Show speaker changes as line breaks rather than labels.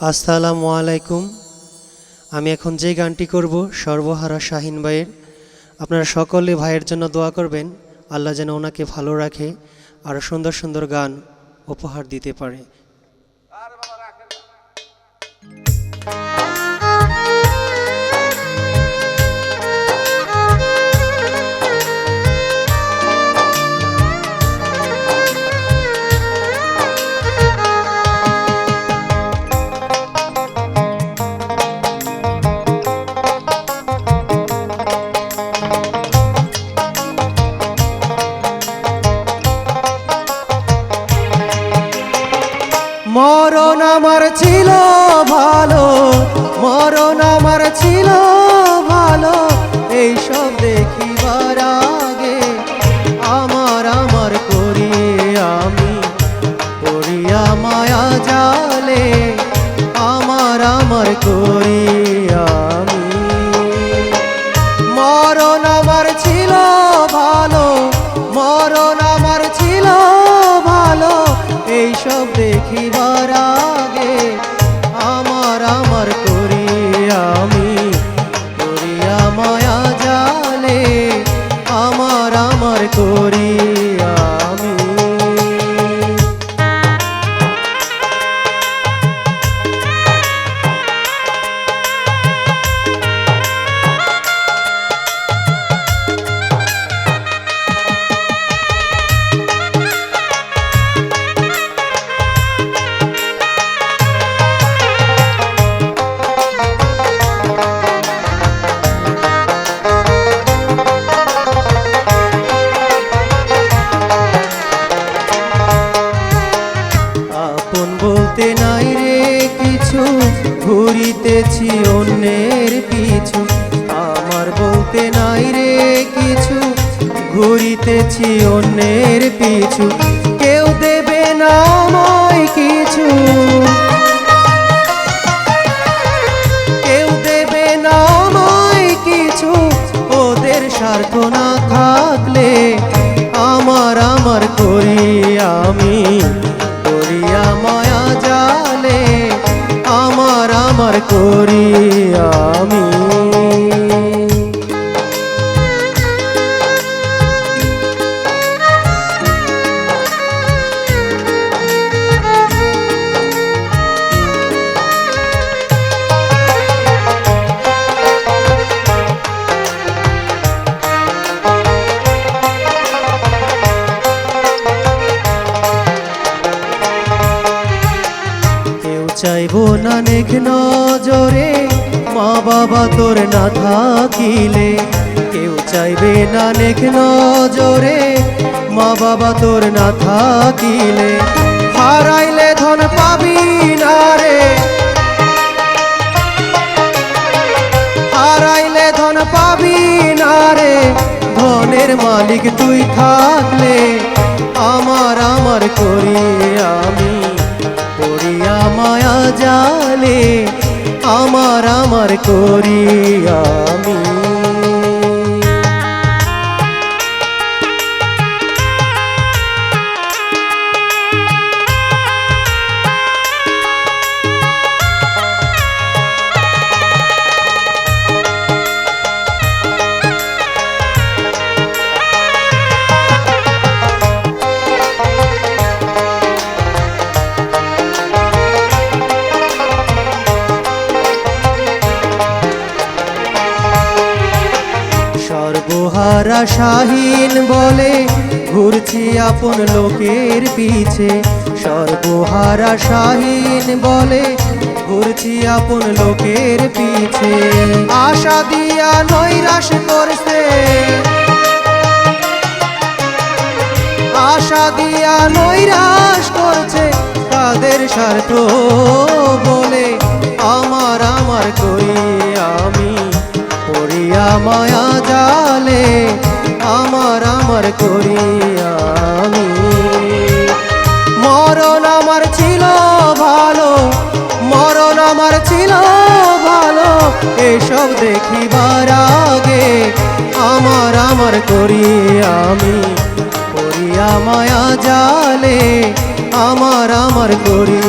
আসসালামু আলাইকুম। আমি এখন যে গানটি করব, সর্বহারা শাহিন ভাইয়ের। আপনারা সকলে ভাইয়ের জন্য দোয়া করবেন, আল্লাহ যেন ওনাকে ভালো রাখে আর সুন্দর সুন্দর গান উপহার দিতে পারে। মরণ আমার ছিল ভালো, মরণ আমার ছিল ভালো এইসব দেখিবার আগে আমার আমার করি আমি, করিয়া মায়া জালে আমার আমার করি আমি। বলতে নাই রে কিছু, ঘুরিতেছি অন্যের পিছু। আমার বলতে নাই রে কিছু, ঘুরিতেছি অন্যের পিছু। কেউ দেবে না আমায় কিছু। কেউ দেবে না আমায় কিছু, ওদের স্বার্থ না থাকলে আমার আমার করি আমি। আমার করি আমি চাইব না নেখ নজরে, মা বাবা তোর না থাকিলে। কেউ চাইবে না নেখ নজরে, মা বাবা তোর না থাকিলে। হারাইলে ধন পাবি না রে। হারাইলে ধন পাবি না রে। ধনের মালিক তুই থাকলে, আমার আমার করি আমি। করিয়া মায়া জালে আমার আমার করি আমি সর্বহারা শাহীন বলে, ঘুরছি আপন লোকের পিছে। সর্বহারা শাহীন বলে, ঘুরছি আপন লোকের পিছে। আশা দিয়া নৈরাশ করছে। আশা দিয়া নৈরাশ করছে তাদের স্বার্থ বলে, আমার আমার করি আমি করিয়া মায়া আমার আমার করি আমি। মরণ আমার ছিল ভালো, মরণ আমার ছিল ভালো, এসব দেখিবার আগে আমার আমার করি আমি। করিয়া মায়া জালে আমার আমার করি